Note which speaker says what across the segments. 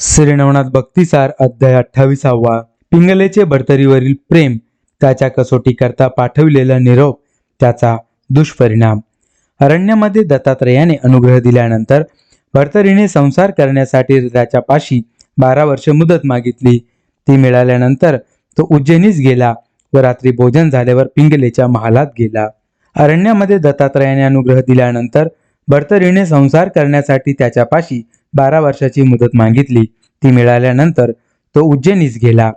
Speaker 1: श्रीनवनाथ भक्तिसार अध्याय अठ्ठावीसावा. पिंगलेचे बडतरीवरील प्रेम त्याच्या कसोटी करता पाठविलेला निरोप त्याचा दुष्परिणाम. अरण्यामध्ये दत्तात्रयाने अनुग्रह दिल्यानंतर भर्तरीने संसार करण्यासाठी त्याच्या पाशी बारा वर्ष मुदत मागितली. ती मिळाल्यानंतर तो उज्जैनीस गेला व रात्री भोजन झाल्यावर पिंगलेच्या महालात गेला. अरण्यामध्ये दत्तात्रयाने अनुग्रह दिल्यानंतर भर्तरीने संसार करण्यासाठी त्याच्या पाशी बारा वर्षाची मुदत मागितली. ती मिळाल्यानंतर तो उज्जैनीस गेला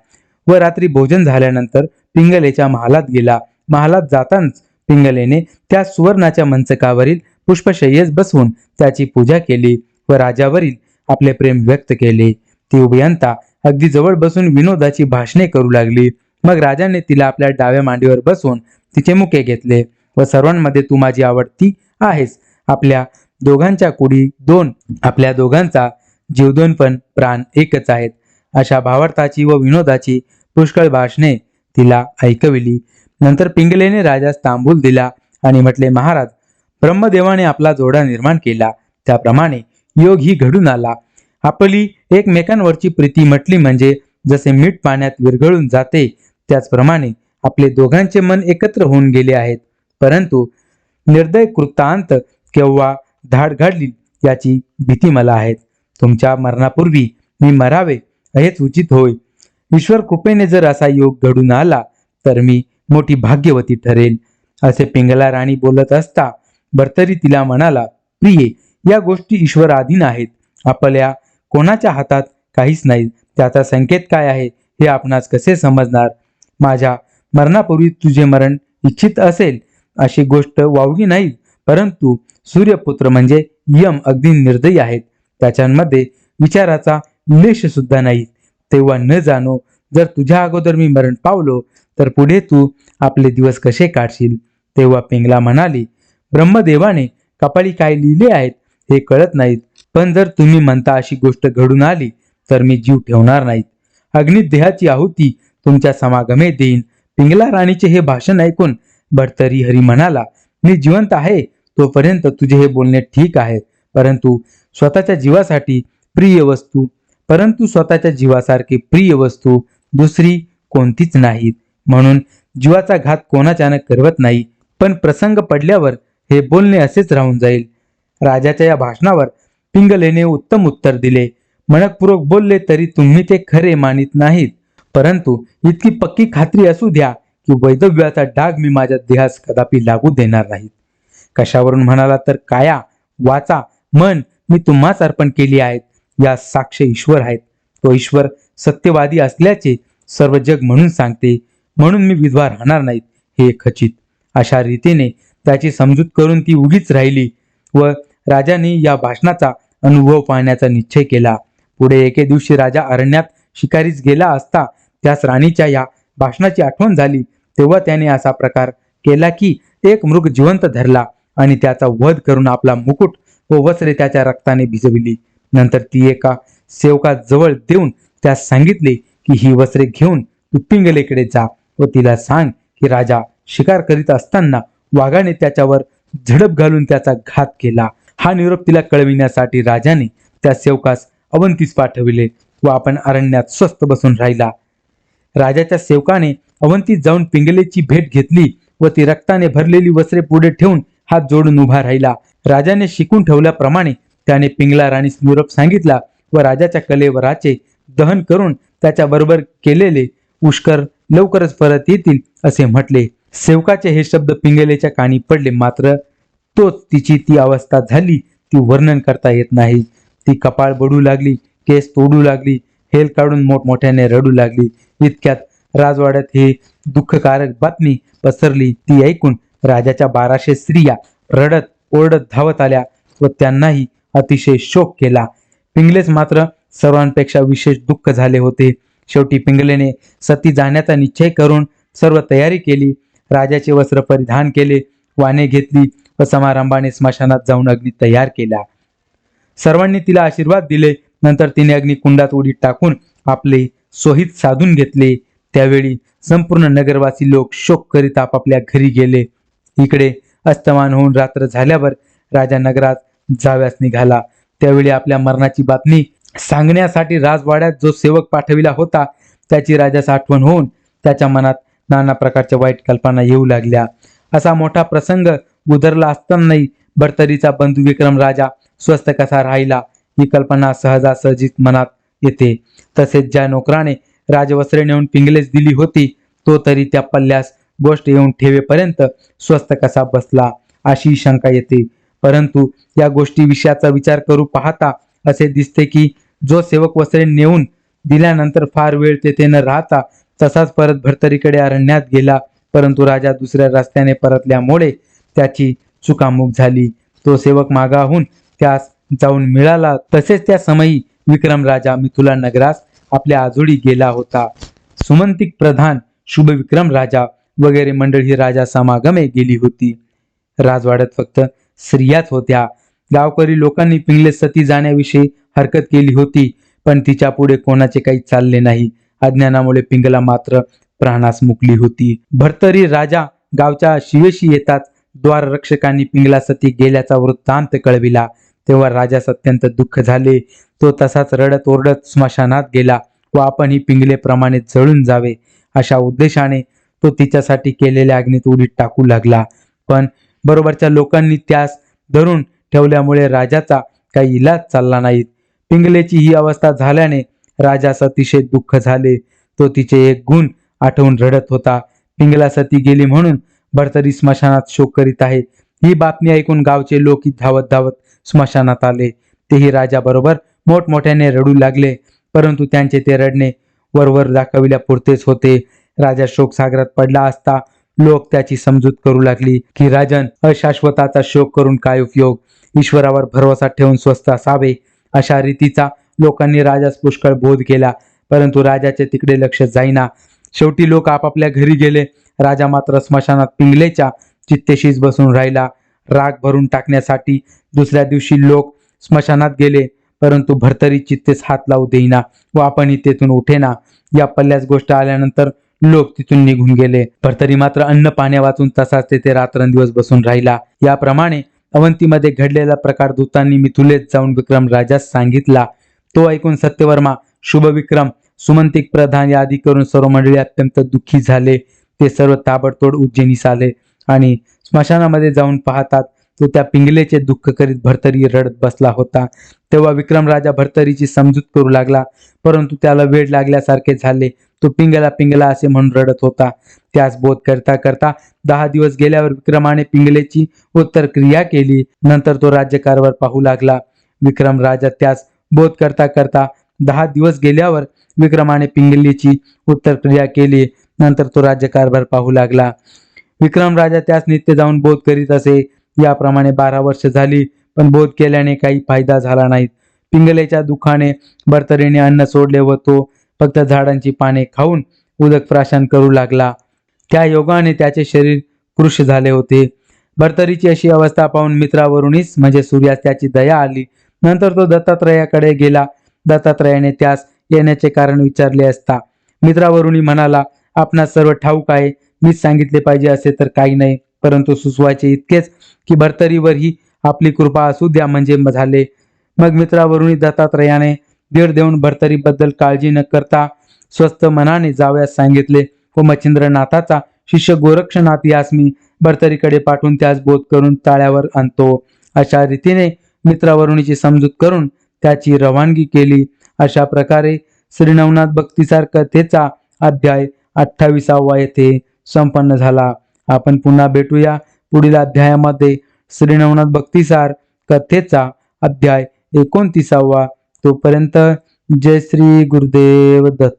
Speaker 1: व रात्री भोजन झाल्यानंतर पिंगलेच्या महालात गेला. महालात जाताच पिंगलेने त्या सुवर्णाच्या मंचकावरील पुष्पशय्येस बसवून त्याची पूजा केली व राजावरील आपले प्रेम व्यक्त केले. ती उभयंता अगदी जवळ बसून विनोदाची भाषणे करू लागली. मग राजाने तिला आपल्या डाव्या मांडीवर बसवून तिचे मुके घेतले व सर्वांमध्ये तू माझी आवडती आहेस. आपल्या दोघांच्या कुडी दोन आपल्या दोघांचा जीवदोन पण प्राण एकच आहेत. अशा भावार्थाची व विनोदाची पुष्कळ भाषणे तिला ऐकविली. नंतर पिंगलेने राजास तांबूल दिला आणि म्हटले महाराज ब्रह्मदेवाने आपला जोडा निर्माण केला. त्याप्रमाणे योग ही घडून आला. आपली एकमेकांवरची प्रीती म्हटली म्हणजे जसे मीठ पाण्यात विरघळून जाते त्याचप्रमाणे आपले दोघांचे मन एकत्र होऊन गेले आहेत. परंतु निर्दय कृतांत केव्हा धाड घडली याची भीती मला आहे. तुमच्या मरणापूर्वी मी मरावे हेच उचित होय. ईश्वर कृपेने जर असा योग घडून आला तर मी मोठी भाग्यवती ठरेल. असे पिंगला राणी बोलत असता भर्तरी तिला म्हणाला प्रिये या गोष्टी ईश्वराधीन आहेत. आपल्या कोणाच्या हातात काहीच नाही. त्याचा संकेत काय आहे हे आपणास कसे समजणार? माझ्या मरणापूर्वी तुझे मरण इच्छित असेल अशी गोष्ट वावगी नाही. परंतु सूर्यपुत्र म्हणजे यम अगदी निर्दयी आहेत. त्याच्यामध्ये विचाराचा लेश सुद्धा नाही. तेव्हा न जाणो जर तुझ्या अगोदर मी मरण पावलो तर पुढे तू आपले दिवस कसे काढशील? तेव्हा पिंगला म्हणाली ब्रह्मदेवाने कपाळी काय लिहिले आहेत हे कळत नाहीत. पण जर तुम्ही म्हणता अशी गोष्ट घडून आली तर मी जीव ठेवणार नाहीत. अग्नित देहाची आहुती तुमच्या समागमे देईन. पिंगला राणीचे हे भाषण ऐकून भरतरी हरी म्हणाला मी जिवंत आहे तोपर्यंत तुझे हे बोलणे ठीक आहे. परंतु स्वतःच्या जीवासाठी प्रिय वस्तू परंतु स्वतःच्या जीवासारखी प्रिय वस्तू दुसरी कोणतीच नाहीत. म्हणून जीवाचा घात कोणाच्यानं करवत नाही पण प्रसंग पडल्यावर हे बोलणे असेच राहून जाईल. राजाच्या या भाषणावर पिंगलेने उत्तम उत्तर दिले. मनकपूर्वक बोलले तरी तुम्ही ते खरे मानित नाहीत. परंतु इतकी पक्की खात्री असू द्या की वैधव्याचा डाग मी माझ्या देहास कदापि लागू देणार नाहीत. कशावरून म्हणाला तर काया वाचा मन मी तुम्हाच अर्पण केली आहेत. या साक्ष ईश्वर आहेत. तो ईश्वर सत्यवादी असल्याचे सर्व जग म्हणून सांगते. म्हणून मी विधवा राहणार नाहीत हे खचित. अशा रीतीने त्याची समजूत करून ती उगीच राहिली व राजाने या भाषणाचा अनुभव पाहण्याचा निश्चय केला. पुढे एके दिवशी राजा अरण्यात शिकारीस गेला असता त्यास राणीच्या या भाषणाची आठवण झाली. तेव्हा त्याने असा प्रकार केला की एक मृग जिवंत धरला. आणि त्याचा वध करून आपला मुकुट व वस्त्रे त्याच्या रक्ताने भिजविली. नंतर ती एका सेवकाजवळ देऊन त्यास सांगितले की ही वस्त्रे घेऊन तू पिंगलेकडे जा व तिला सांग की राजा शिकार करीत असताना वाघाने त्याच्यावर झडप घालून त्याचा घात केला. हा निरोप तिला कळविण्यासाठी राजाने त्या सेवकास अवंतीस पाठविले व आपण अरण्यात स्वस्त बसून राहिला. राजाच्या सेवकाने अवंतीत जाऊन पिंगलेची भेट घेतली व ती रक्ताने भरलेली वस्त्रे पुढे ठेवून हात जोडून उभा राहिला. राजाने शिकून ठेवल्याप्रमाणे त्याने पिंगला राणीस निरोप सांगितला व राजाच्या कलेवराचे दहन करून त्याच्याबरोबर केलेले उष्कर लवकरच परत येतील असे म्हटले. सेवकाचे हे शब्द पिंगलेच्या कानी पडले. मात्र तोच तिची ती अवस्था झाली. ती वर्णन करता येत नाही. ती कपाळ बडू लागली केस तोडू लागली हेल काढून मोठमोठ्याने रडू लागली. इतक्यात राजवाड्यात हे दुःखकारक बातमी पसरली. ती ऐकून राजाच्या बाराशे स्त्रिया रडत ओरडत धावत आल्या व त्यांनाही अतिशय शोक केला. पिंगलेस मात्र सर्वांपेक्षा विशेष दुःख झाले होते. शेवटी पिंगलेने सती जाण्याचा निश्चय करून सर्व तयारी केली. राजाचे वस्त्र परिधान केले वाने घेतली व समारंभाने स्मशानात जाऊन अग्नी तयार केला. सर्वांनी तिला आशीर्वाद दिले. नंतर तिने अग्निकुंडात उडी टाकून आपले सोहित साधून घेतले. त्यावेळी संपूर्ण नगरवासी लोक शोक करीत आपापल्या घरी गेले. इकडे अस्तमान होऊन रात्र झाल्यावर राजा नगरात जाव्यास निघाला. त्यावेळी आपल्या मरणाची बातमी सांगण्यासाठी राजवाड्यात जो सेवक पाठविला होता त्याची राजास आठवण होऊन त्याच्या मनात नाना प्रकारच्या वाईट कल्पना येऊ लागल्या. असा मोठा प्रसंग उधरला असतानाही भरतरीचा बंधू विक्रम राजा स्वस्थ कसा राहिला ही कल्पना सहजासहजीत मनात येते. तसेच ज्या नोकराने राजवस्त्रे नेऊन पिंगलेस दिली होती तो तरी त्या पल्ल्यास गोष्ट येऊन ठेवेपर्यंत स्वस्त कसा बसला अशी शंका येते. परंतु या गोष्टी विषयाचा विचार करू पाहता असे दिसते की जो सेवक वस्त्रे नेऊन दिल्यानंतर फार वेळ तेथे न राहता तसाच परत भरतरीकडे अरण्यात गेला. परंतु राजा दुसऱ्या रस्त्याने परतल्यामुळे त्याची चुकामुक झाली. तो सेवक मागाहून त्यास जाऊन मिळाला. तसेच त्या समयी विक्रम राजा मिथुला नगरास आपल्या आजोडी गेला होता. सुमंतिक प्रधान शुभ विक्रम राजा वगैरे मंडळी राजा समागमे गेली होती. राजवाड्यात फक्त स्त्रियाच होत्या. गावकरी लोकांनी पिंगले सती जाण्याविषयी हरकत केली होती पण तिच्या पुढे कोणाचे काही चालले नाही. अज्ञानामुळे पिंगला मात्र प्राणास मुकली होती. भरतरी राजा गावच्या शिवेशी येताच द्वार रक्षकांनी पिंगला सती गेल्याचा वृत्तांत कळविला. तेव्हा राजास अत्यंत दुःख झाले. तो तसाच रडत ओरडत स्मशानात गेला व आपण ही पिंगलेप्रमाणे जळून जावे अशा उद्देशाने तो तिच्यासाठी केलेल्या अग्नीत उडीत टाकू लागला. पण बरोबरच्या लोकांनी त्यास धरून ठेवल्यामुळे राजाचा काही इलाज चालला नाही. पिंगलेची ही अवस्था झाल्याने राजास अतिशय दुःख झाले. तो तिचे एक गुण आठवून रडत होता. पिंगला सती गेली म्हणून भरतरी स्मशानात शोक करीत आहे. ही बातमी ऐकून गावचे लोक धावत धावत स्मशानात आले. तेही राजा बरोबर मोठमोठ्याने रडू लागले परंतु त्यांचे ते रडणे वरवर दाखविल्या पुरतेच होते. राजा शोक सागरात पडला असता लोक त्याची समजूत करू लागली की राजन अशाश्वताचा शोक करून काय उपयोग? ईश्वरावर भरोसा ठेवून स्वस्थ असावे अशा रीतीचा लोकांनी राजास पुष्कळ बोध केला. परंतु राजाचे तिकडे लक्ष जाईना. शेवटी लोक आपापल्या घरी गेले. राजा मात्र स्मशानात पिंगलेच्या चित्तेशीच बसून राहिला. राग भरून टाकण्यासाठी दुसऱ्या दिवशी लोक स्मशानात गेले. परंतु भरतरी चित्तेस हात लावू देईना व आपणही तेथून उठेना. या पल्ल्यास गोष्ट आल्यानंतर लोक तिथून निघून गेले. भरतरी मात्र अन्न पाण्या वाचून तसाच तेथे रात्रंदिवस बसून राहिला. याप्रमाणे अवंतीमध्ये घडलेला प्रकार दूतांनी मिथुलेत जाऊन विक्रम राजास सांगितला. तो ऐकून सत्यवर्मा शुभ विक्रम सुमंतिक प्रधान यादी करून सर्व मंडळी अत्यंत दुःखी झाले. ते सर्व ताबडतोड उज्जैनीस आले आणि स्मशानामध्ये जाऊन पाहतात तो त्या पिंगलेचे दुःख करीत भरतरी रडत बसला होता. तेव्हा विक्रम राजा भरतरीची समजूत करू लागला. परंतु त्याला वेळ लागल्यासारखे झाले. तो पिंगला पिंगला असे म्हणून रडत होता. त्यास बोध करता करता दहा दिवस गेल्यावर विक्रमाने पिंगलेची उत्तर क्रिया केली. नंतर तो राज्यकारभार पाहू लागला. विक्रम राजा त्यास बोध करता करता दहा दिवस गेल्यावर विक्रमाने पिंगलीची उत्तर क्रिया केली. नंतर तो राज्यकारभार पाहू लागला. विक्रम राजा त्यास नित्य जाऊन बोध करीत असे. याप्रमाणे बारा वर्ष झाली पण बोध केल्याने काही फायदा झाला नाही. पिंगलेच्या दुखाने बर्तरीने अन्न सोडले व तो फक्त झाडांची पाने खाऊन उदक प्राशन करू लागला. त्या योगाने त्याचे शरीर कृश झाले होते. भरतरीची अशी अवस्था पाहून मित्रावरूनच म्हणजे सूर्यास त्याची दया आली. नंतर तो दत्तात्रयाकडे गेला. दत्तात्रयाने त्यास येण्याचे कारण विचारले असता. मित्रावरुणी म्हणाला आपणास सर्व ठाऊक आहे. मीच सांगितले पाहिजे असे तर काही नाही. परंतु सुचवायचे इतकेच की भरतरीवर ही आपली कृपा असू द्या म्हणजे झाले. मग मित्रावरूनही दत्तात्रयाने दीड देऊन भरतरीबद्दल काळजी न करता स्वस्थ मनाने जावयास सांगितले. व मच्छिंद्रनाथाचा शिष्य गोरक्षनाथ यास मी भरतरीकडे पाठवून त्यास बोध करून ताळ्यावर आणतो. अशा रीतीने मित्रावरुणीची समजूत करून त्याची रवानगी केली. अशा प्रकारे श्रीनवनाथ भक्तिसार कथेचा अध्याय अठ्ठावीसावा येथे संपन्न झाला. आपण पुन्हा भेटूया पुढील अध्यायामध्ये. श्रीनवनाथ भक्तिसार कथेचा अध्याय एकोणतीसावा. तोपर्यंत जय श्री गुरुदेव दत्त.